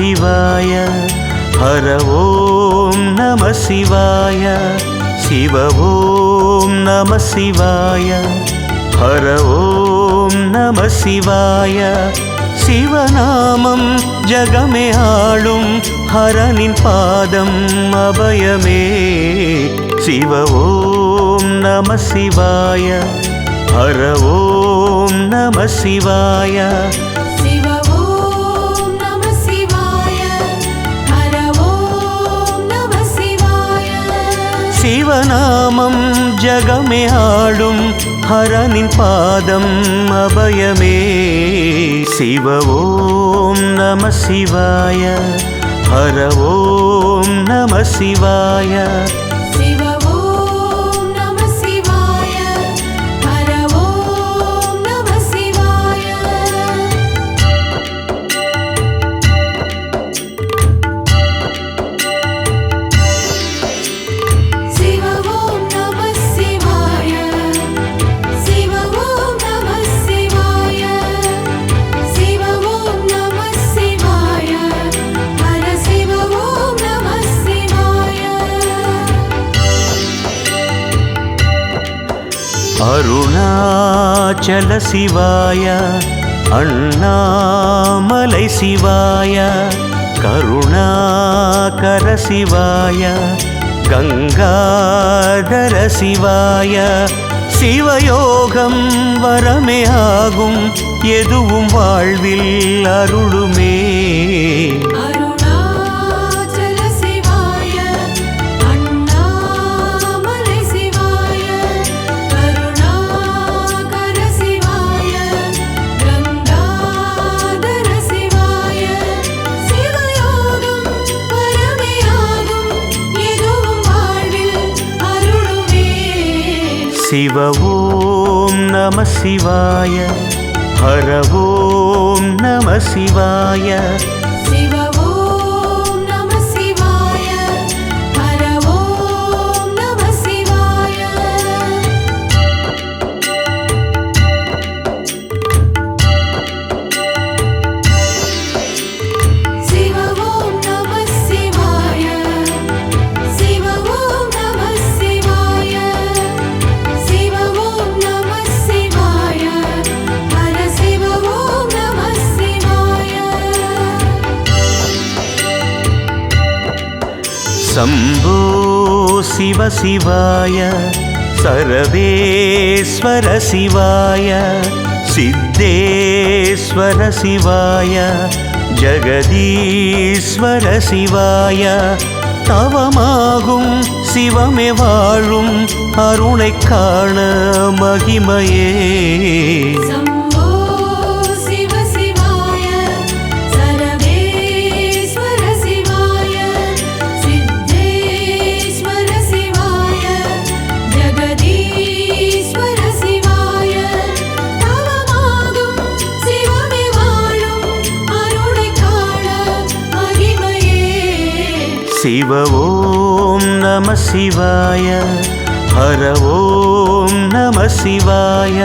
சிவாய. ஹர ஓம் நம சிவாய. சிவ ஓம் நம சிவாய. ஹர ஓம் நம சிவாய. சிவநாமம் ஜகமே ஆளும் ஹரனின் பாதம் அபயமே. சிவ ஓம் நம சிவாய. ஹர ஓம் நம சிவாய. நாமம் ஜகமே ஆடும் ஹரனின் பாதம் அபயமே. சிவ ஓம் நம சிவாய ஹர ஓம் நம சிவாய. அருணாச்சல சிவாய அண்ணாமலை சிவாய கருணாகர சிவாய கங்காதர சிவாய. சிவயோகம் வரமே ஆகும் எதுவும் வாழ்வில் அருளுமே. சிவ ஓம் நம சிவாய. ஹர ஓம் நம சிவாய. சிவ சம்போ சிவ சிவாய சரவேஸ்வர சிவாய சித்தேஸ்வர சிவாய ஜெகதீஸ்வர சிவாய. தவமாகும் சிவமே வாழும் அருணை காண மகிமையே. சிவ ஓம் நம சிவாய ஹர ஓம் நம சிவாய.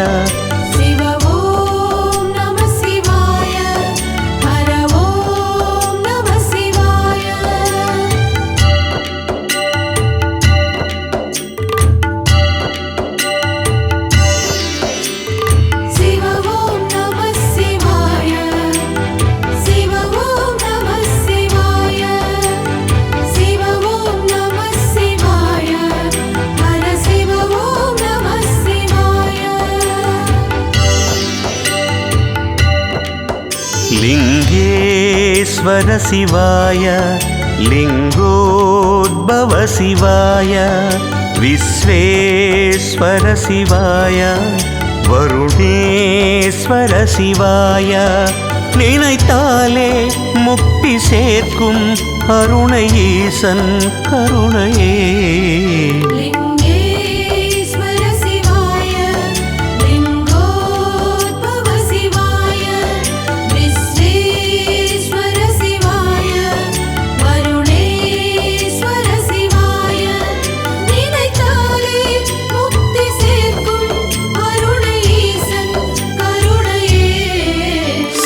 ஈஸ்வர சிவாய லிங்கோத்பவ சிவாய விஸ்வேஸ்வர சிவாய வருணேஸ்வர சிவாய. நினைத்தாலே முக்தி சேர்க்கும் அருணை ஈசன் கருணையே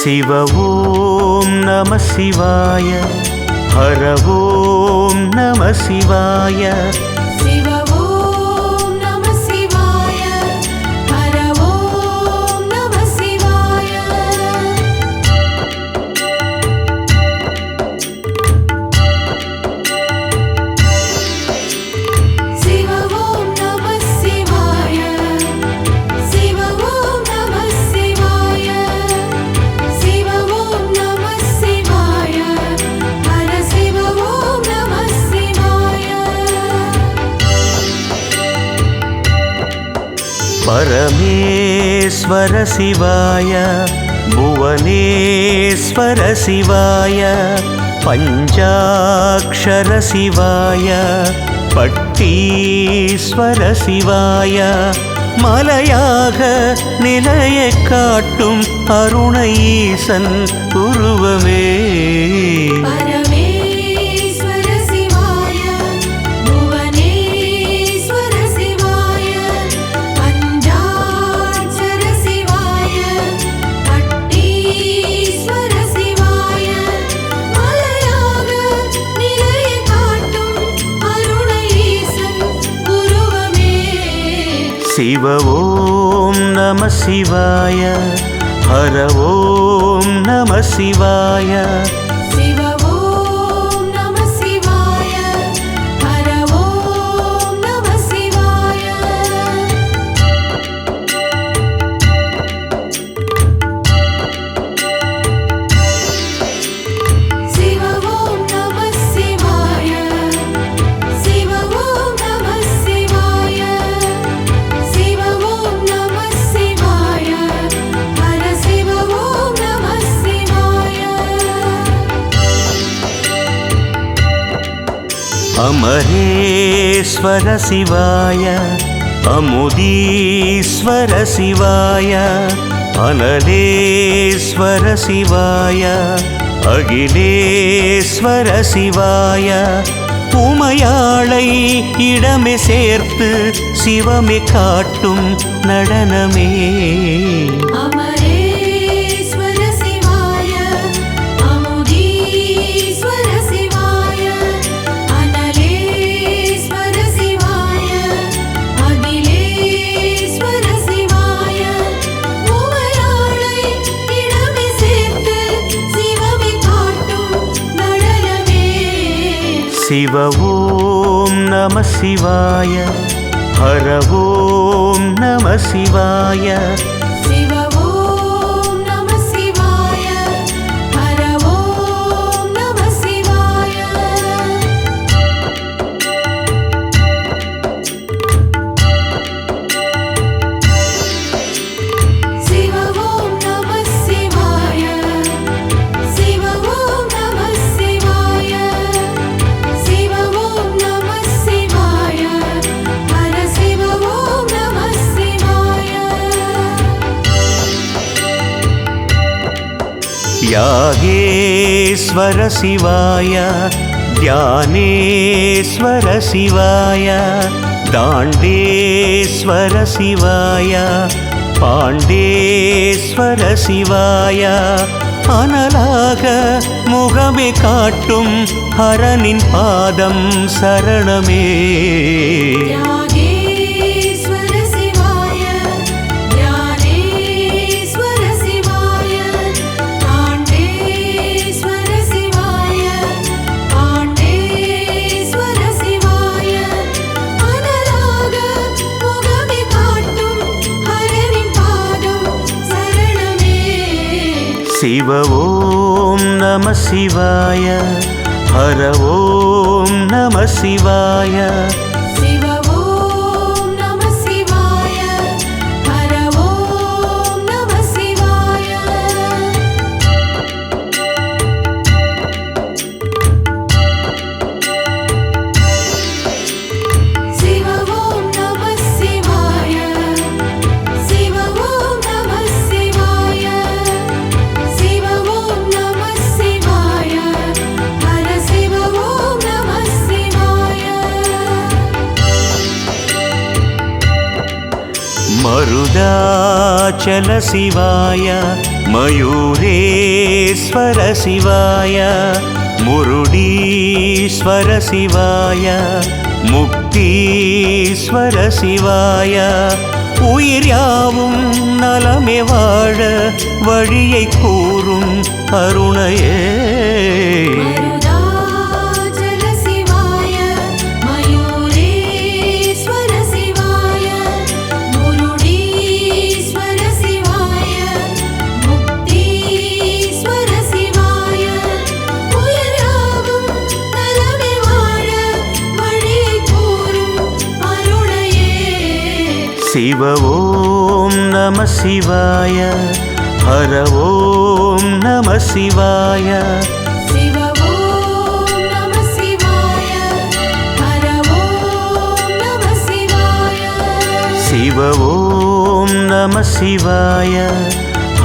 சிவ ஓம் நம சிவாய. ஹர ஓம் நம சிவாய. சிவ பரமேஸ்வர சிவாய புவனேஸ்வர சிவாய பஞ்சாக்ஷர சிவாய பட்டீஸ்வர சிவாய. மலையாக நிலையை காட்டும் அருணை ஈசன் உருவமே. சிவ ஓம் நம சிவாய ஹர ஓம் நம சிவாய. அமரேஸ்வர சிவாய அமுதீஸ்வர சிவாய அனலேஸ்வர சிவாய அகிலேஸ்வர சிவாய. உமையாளை இடமே சேர்த்து சிவமே காட்டும் நடனமே. சிவ ஓம் நம சிவாய. ஹர ஓம் நம சிவாய. ஈஸ்வர சிவாய தியானேஸ்வர சிவாய தாண்டேஸ்வர சிவாய பாண்டேஸ்வர சிவாய. அனலாக முகமே காட்டும் ஹரனின் பாதம் சரணமே. சிவ ஓம் நம சிவாய. ஹர ஓம் நம சிவாய. மருதாச்சல சிவாய மயூரேஸ்வர சிவாய முருடீஸ்வர சிவாய முக்தீஸ்வர சிவாய உயிர் யாவும் நலமே வாழ வழியை கூறும் அருணையே. शिव ॐ नमः शिवाय। हर ॐ नमः शिवाय। शिव ॐ नमः शिवाय।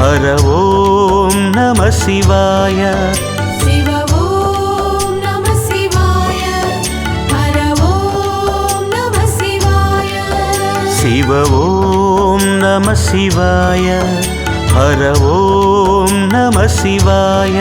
हर ॐ नमः शिवाय। சிவ ஓம் நம சிவாய ஹர ஓம் நம சிவாய.